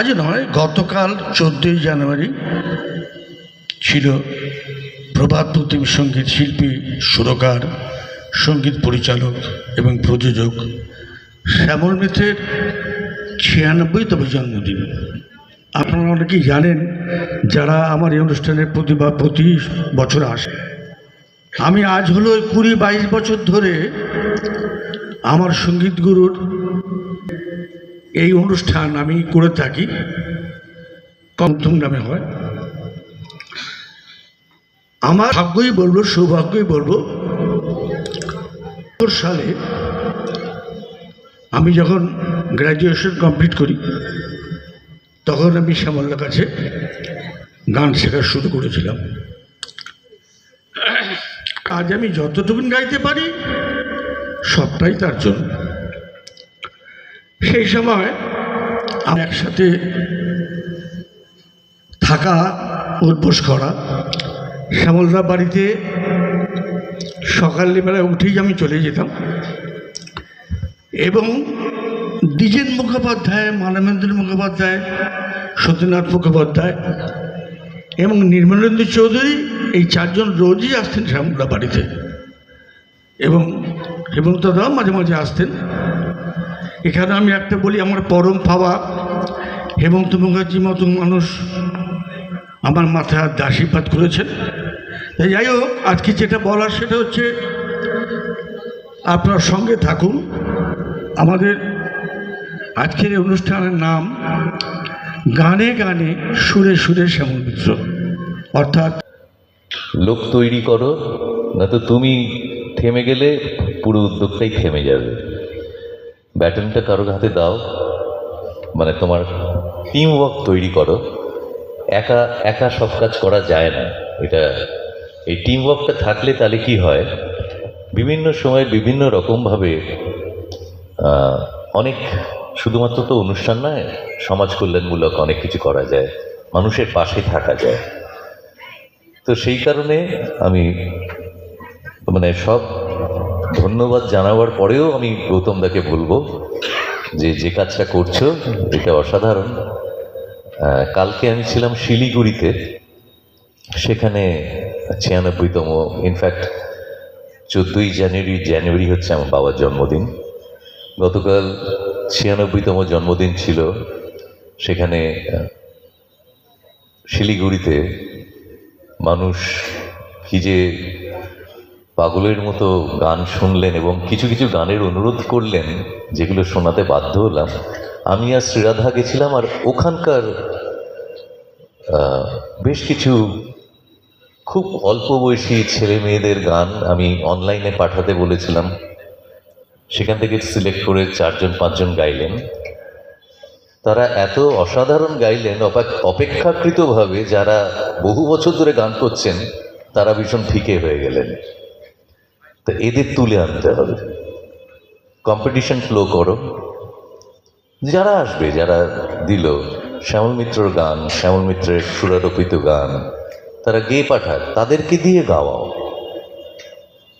আজ নয়, গতকাল চোদ্দোই জানুয়ারি ছিল প্রভাত প্রতিম সংগীত শিল্পী, সুরকার, সংগীত পরিচালক এবং প্রযোজক শ্যামল মিত্রের ছিয়ানব্বইতম জন্মদিন। আপনারা অনেকেই জানেন যারা আমার এই অনুষ্ঠানে প্রতি বা প্রতি বছর আসে। আমি আজ হলো কুড়ি বাইশ বছর ধরে আমার সংগীত গুরুর এই অনুষ্ঠান আমি করে থাকি। কমথম নামে হয়। আমার ভাগ্যই বলব, সৌভাগ্যই বলব সালে আমি যখন গ্র্যাজুয়েশন কমপ্লিট করি, তখন আমি শ্যামলার কাছে গান শেখা শুরু করেছিলাম। আজ আমি যতটুকুন গাইতে পারি, সবটাই তার জন্য। সেই সময় আমরা একসাথে থাকা উদ্বোস করা। শ্যামলদার বাড়িতে সকালবেলায় উঠেই আমি চলে যেতাম। এবং দ্বিজেন মুখোপাধ্যায়, মানবেন্দ্র মুখোপাধ্যায়, সত্যনাথ মুখোপাধ্যায় এবং নির্মলেন্দু চৌধুরী এই চারজন রোজই আসতেন শ্যামলা বাড়িতে। এবং হেমন্ত দাও মাঝে মাঝে আসতেন। এখানে আমি একটা বলি, আমার পরম পাওয়া হেমন্ত মুখার্জির মতো মানুষ আমার মাথায় আশীর্বাদ করেছেন তাই যাই হোক, আজকে যেটা বলার সেটা হচ্ছে, আপনার সঙ্গে থাকুন। আমাদের আজকের অনুষ্ঠানের নাম গানে গানে সুরে সুরে শ্যামল মিত্র। অর্থাৎ লোক তৈরি করো, না তো তুমি থেমে গেলে পুরো উদ্যোগটাই থেমে যাবে। ব্যাটনটা কারোর হাতে দাও। মানে তোমার টিম ওয়ার্ক তৈরি করো। একা একা সব কাজ করা যায় না। এটা, এই টিম ওয়ার্কটা থাকলে তাহলে কি হয়? বিভিন্ন সময় বিভিন্ন রকমভাবে অনেক শুধুমাত্র তো অনুষ্ঠান নয়, সমাজ কল্যাণমূলক অনেক কিছু করা যায়। মানুষের পাশে থাকা যায়। তো সেই কারণে আমি মানে সব ধন্যবাদ জানাবার পরেও আমি গৌতম দাকে বলব যে যে কাজটা করছ, এটা অসাধারণ। কালকে আমি ছিলাম শিলিগুড়িতে, সেখানে ছিয়ানব্বইতম ইনফ্যাক্ট চোদ্দোই জানুয়ারি জানুয়ারি হচ্ছে আমার বাবার জন্মদিন। গতকাল ছিয়ানব্বইতম জন্মদিন ছিল, সেখানে শিলিগুড়িতে মানুষ কি যে পাগলের মতো গান শুনলেন এবং কিছু কিছু গানের অনুরোধ করলেন, যেগুলো শোনাতে বাধ্য হলাম। আমি আর শ্রীরাধা গেছিলাম আর ওখানকার বেশ কিছু খুব অল্প বয়সী ছেলে মেয়েদের গান আমি অনলাইনে পাঠাতে বলেছিলাম। সেখান থেকে সিলেক্ট করে চারজন, পাঁচজন গাইলেন। তারা এত অসাধারণ গাইলেন অপেক- অপেক্ষাকৃতভাবে যারা বহু বছর ধরে গান করছেন, তারা ভীষণ ফিকে হয়ে গেলেন। তো এদের তুলে আনতে হবে। কম্পিটিশন ফ্লো করো। যারা আসবে, যারা দিল, শ্যামল মিত্রর গান, শ্যামল মিত্রের সুরারোপিত গান, তারা গেয়ে পাঠাক, তাদেরকে দিয়ে গাওয়াও।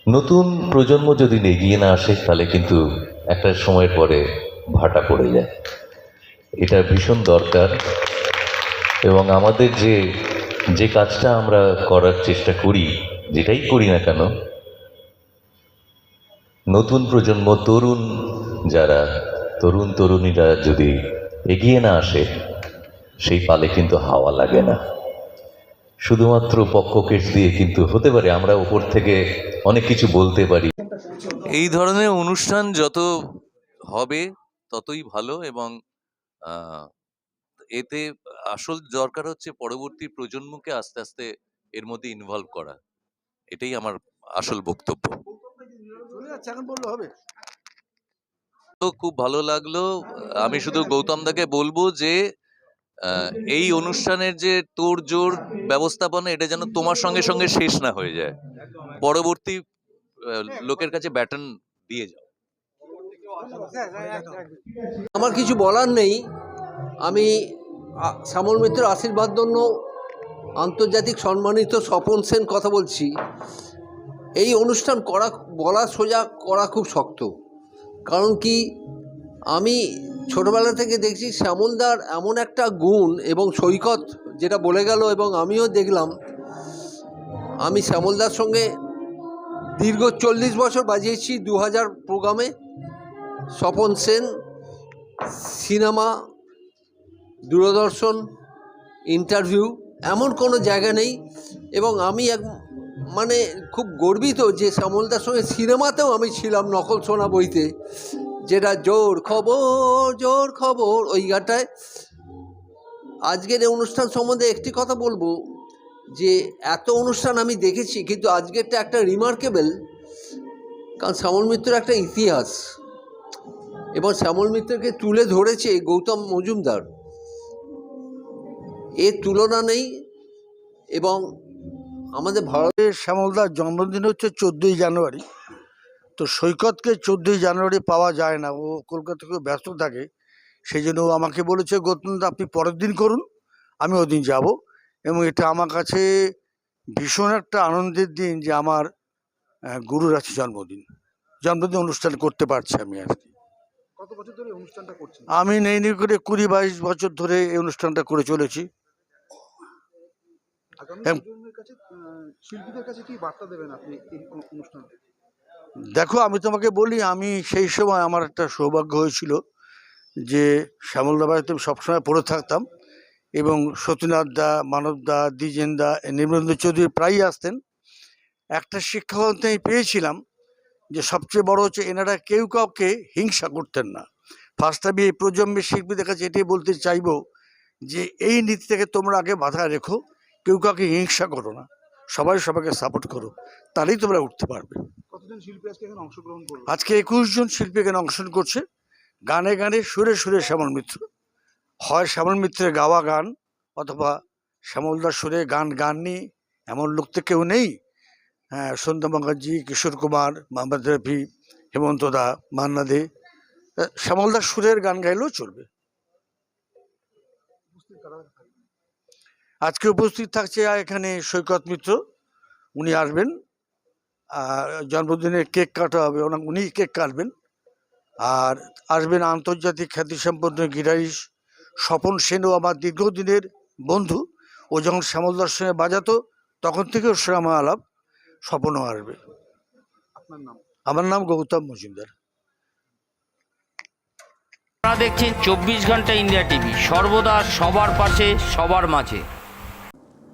নতুন প্রজন্ম যদি এগিয়ে না আসে, তাহলে কিন্তু একটা সময় পরে ভাটা পড়ে যায়। এটা ভীষণ দরকার। এবং আমাদের যে যে কাজটা আমরা করার চেষ্টা করি, যেটাই করি না কেন নতুন প্রজন্ম তরুণ, যারা তরুণ তরুণীরা যদি এগিয়ে না আসে, সেই পালে কিন্তু হাওয়া লাগে না। শুধুমাত্র পক্ষকেশ দিয়ে কিন্তু হতে পারে, আমরা ওপর থেকে অনেক কিছু বলতে পারি। এই ধরনের অনুষ্ঠান যত হবে, ততই ভালো এবং এতে আসল দরকার হচ্ছে পরবর্তী প্রজন্মকে আস্তে আস্তে এর মধ্যে ইনভলভ করা। এটাই আমার আসল বক্তব্য। তো খুব ভালো লাগল। আমি শুধু গৌতম দাকে বলব যে এই অনুষ্ঠানের যে তোর জোর ব্যবস্থাপনা এটা যেন তোমার সঙ্গে সঙ্গে শেষ না হয়ে যায়। পরবর্তী লোকের কাছে ব্যাটন দিয়ে যাও। আমার কিছু বলার নেই। আমি শ্যামল মিত্রের আশীর্বাদ জন্য আন্তর্জাতিক সম্মানিত স্বপন সেন কথা বলছি। এই অনুষ্ঠান করা, বলা সোজা করা খুব শক্ত। কারণ কি, আমি ছোটবেলা থেকে দেখছি শ্যামলদার এমন একটা গুণ এবং সৈকত যেটা বলে গেল এবং আমিও দেখলাম। আমি শ্যামলদার সঙ্গে দীর্ঘ চল্লিশ বছর বাজিয়েছি দু হাজার প্রোগ্রামে। স্বপন সেন, সিনেমা, দূরদর্শন, ইন্টারভিউ, এমন কোনো জায়গা নেই এবং আমি এক মানে খুব গর্বিত যে শ্যামলদার সঙ্গে সিনেমাতেও আমি ছিলাম নকল সোনা বইতে, যেটা জোর খবর জোর খবর, ওই গানটায়। আজকের এই অনুষ্ঠান সম্বন্ধে একটি কথা বলব, যে এত অনুষ্ঠান আমি দেখেছি, কিন্তু আজকেরটা একটা রিমার্কেবল কারণ শ্যামল মিত্রের একটা ইতিহাস। এবং শ্যামল মিত্রকে তুলে ধরেছে গৌতম মজুমদার। এর তুলনা নেই, এবং আমাদের ভারত শ্যামলদার জন্মদিন হচ্ছে চোদ্দোই জানুয়ারি। তো সৈকতকে চোদ্দোই জানুয়ারি পাওয়া যায় না ও কলকাতা থেকে ব্যস্ত থাকে। সেই জন্য ও আমাকে বলেছে গৌতমদা আপনি পরের দিন করুন আমি ওদিন যাব। এবং এটা আমার কাছে ভীষণ একটা আনন্দের দিন যে আমার গুরুর আছে জন্মদিন। জন্মদিন অনুষ্ঠান করতে পারছি আমি আর কি। আমি নেই নেই করে কুড়ি বাইশ বছর ধরে এই অনুষ্ঠানটা করে চলেছি। হ্যাঁ। প্রজন্মের কাছে আহ, শিল্পীদের কাছে কি বার্তা দেবেন আপনি এই অনু- দেখো আমি তোমাকে বলি আমি সেই সময় আমার একটা সৌভাগ্য হয়েছিল যে শ্যামলদা বাড়িতে আমি সবসময় পড়ে থাকতাম এবং সতীনাথ দা মানব দা দ্বিজেন দা নির্মলেন্দ্র চৌধুরী প্রায়ই আসতেন। একটা শিক্ষাগত আমি পেয়েছিলাম যে সবচেয়ে বড় হচ্ছে এনারা কেউ কাউকে হিংসা করতেন না। ফার্স্ট আমি এই প্রজন্মের শিল্পীদের কাছে এটাই বলতে চাইব যে এই নীতি থেকে তোমরা আগে বাধা রেখো। কেউ কাউকে হিংসা করো না। সবাই সবাইকে সাপোর্ট করো তাহলেই তোমরা উঠতে পারবে। কতজন শিল্পী আজকে অংশগ্রহণ আজকে একুশ জন শিল্পী এখানে অংশগ্রহণ করছে। গানে গানে সুরে সুরে শ্যামল মিত্র। হয় শ্যামল মিত্রের গাওয়া গান অথবা শ্যামলদার সুরে গান গাননি এমন লোক তো কেউ নেই। হ্যাঁ সন্ধ্যা মুখার্জি কিশোর কুমার মোহাম্মদ রফি হেমন্ত দা মান্না দে। শ্যামলদার সুরের গান গাইলেও চলবে উপস্থিত কারা থাকবে? আজকে উপস্থিত থাকছে এখানে সৈকত মিত্র। উনি আসবেন। আর জন্মদিনে কেক কাটা হবে। ওনা উনি কেক কাটবেন। আর আসবেন আন্তর্জাতিক খ্যাতিসম্পন্ন গিটারিস্ট স্বপন সেনও আমার দীর্ঘদিনের বন্ধু। ও যখন শ্যামলদার সঙ্গে বাজাতো তখন থেকে ওর সঙ্গে আমার আলাপ স্বপনও আসবে আপনার নাম? আমার নাম গৌতম মজুমদার। আপনারা দেখছেন চব্বিশ ঘণ্টা ইন্ডিয়া টিভি। সর্বদা সবার পাশে সবার মাঝে।